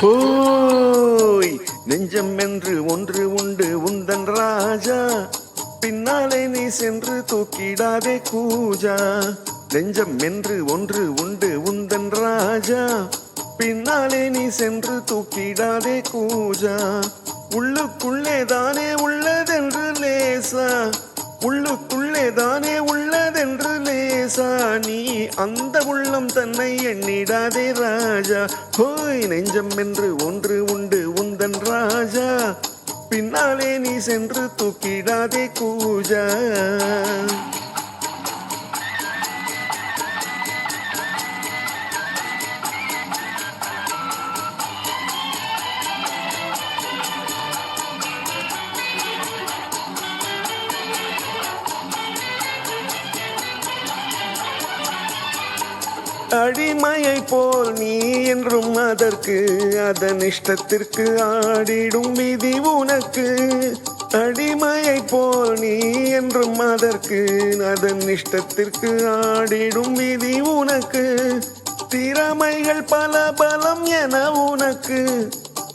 போய் நெஞ்சம் என்று ஒன்று உண்டு உந்தன் ராஜா. பின்னாலே நீ சென்று தூக்கிடாதே கூஜா. நெஞ்சம் என்று ஒன்று உண்டு உந்தன் ராஜா. பின்னாலே நீ சென்று தூக்கிடாதே கூஜா. உள்ளுக்குள்ளே தானே உள்ளதென்று லேசா. உள்ளுக்குள்ளே தானே உள்ளதென்று லேசா. நீ அந்த உள்ளம் தன்னை எண்ணிடாதே ராஜா. ஹோய் நெஞ்சம் என்று ஒன்று உண்டு உந்தன் ராஜா. பின்னாலே நீ சென்று தூக்கிடாதே கூஜா. அடிமையை போல் நீ என்றும் அதற்கு அதன் இஷ்டத்திற்கு ஆடிடும் விதி உனக்கு. அடிமையை போல் நீ என்றும் அதற்கு அதன் இஷ்டத்திற்கு ஆடிடும் விதி உனக்கு. திறமைகள் பல பலம் என உனக்கு.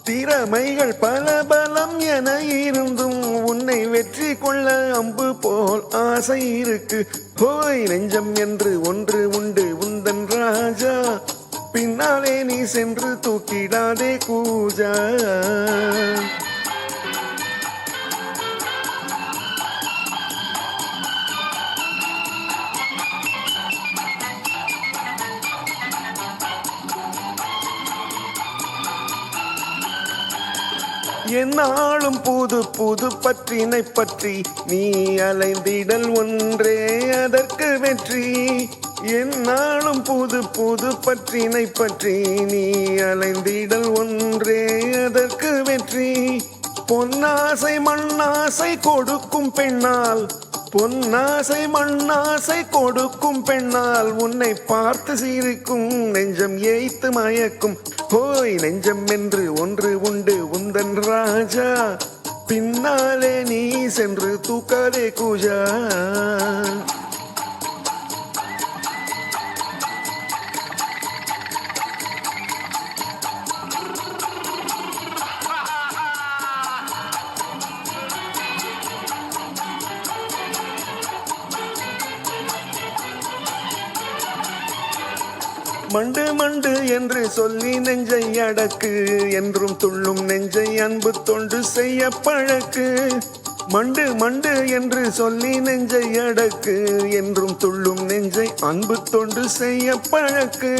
திறமைகள் பல பலம் என இருந்தும் உன்னை வெற்றி கொள்ள அம்பு போல் ஆசை இருக்கு. போய் நெஞ்சம் என்று ஒன்று உண்டு உந்தன் ராஜா பின்னாலே நீ சென்று தூக்கிடாதே கூஜா என்னாலும் புது புது பற்றினை பற்றி நீ அலைந்திடல் ஒன்றே அதற்கு வெற்றி. என்னாலும் புது புது பற்றினை பற்றி நீ அலைந்திடல் ஒன்றே அதற்கு வெற்றி. பொன்னாசை மண்ணாசை கொடுக்கும் பெண்ணால் பொன்னாசை மண்ணாசை கொடுக்கும் பெண்ணால் உன்னை பார்த்து சீரிக்கும் நெஞ்சம் ஏய்த்து மயக்கும். ஹோய் நெஞ்சம் என்று ஒன்று உண்டு உந்தன் ராஜா. பின்னாலே நீ சென்று தூக்காதே கூஜா. மண்டு மண்டு என்று சொல்லி நெஞ்சை அடக்கு என்றும் துள்ளும் நெஞ்சை அன்பு தொண்டு செய்ய பழக்கு. மண்டு மண்டு என்று சொல்லி நெஞ்சை அடக்கு என்றும் துள்ளும் நெஞ்சை அன்பு தொண்டு செய்ய பழக்கு.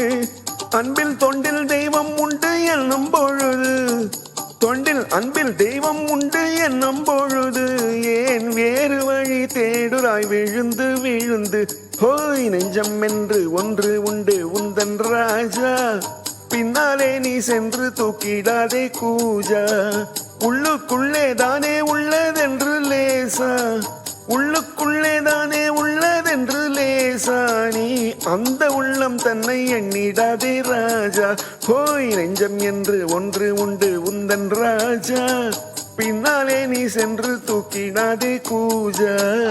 அன்பில் தொண்டில் தெய்வம் உண்டு என்னும் பொழுது தொண்டில் அன்பில் தெய்வம் உண்டு என்னும் பொழுது ஏன் வேறு வழி தேடுராய் விழுந்து விழுந்து ஹோய் நெஞ்சம் என்று ஒன்று உண்டு உந்தன் ராஜா. பின்னாலே நீ சென்று தூக்கிடாதே கூஜா. உள்ளுக்குள்ளே தானே உள்ளதென்று லேசா. உள்ளுக்குள்ளே தானே உள்ளதென்று லேசா. நீ அந்த உள்ளம் தன்னை எண்ணிடாதே ராஜா. போய் நெஞ்சம் என்று ஒன்று உண்டு உந்தன் ராஜா. பின்னாலே நீ சென்று தூக்கிடாதே கூஜா.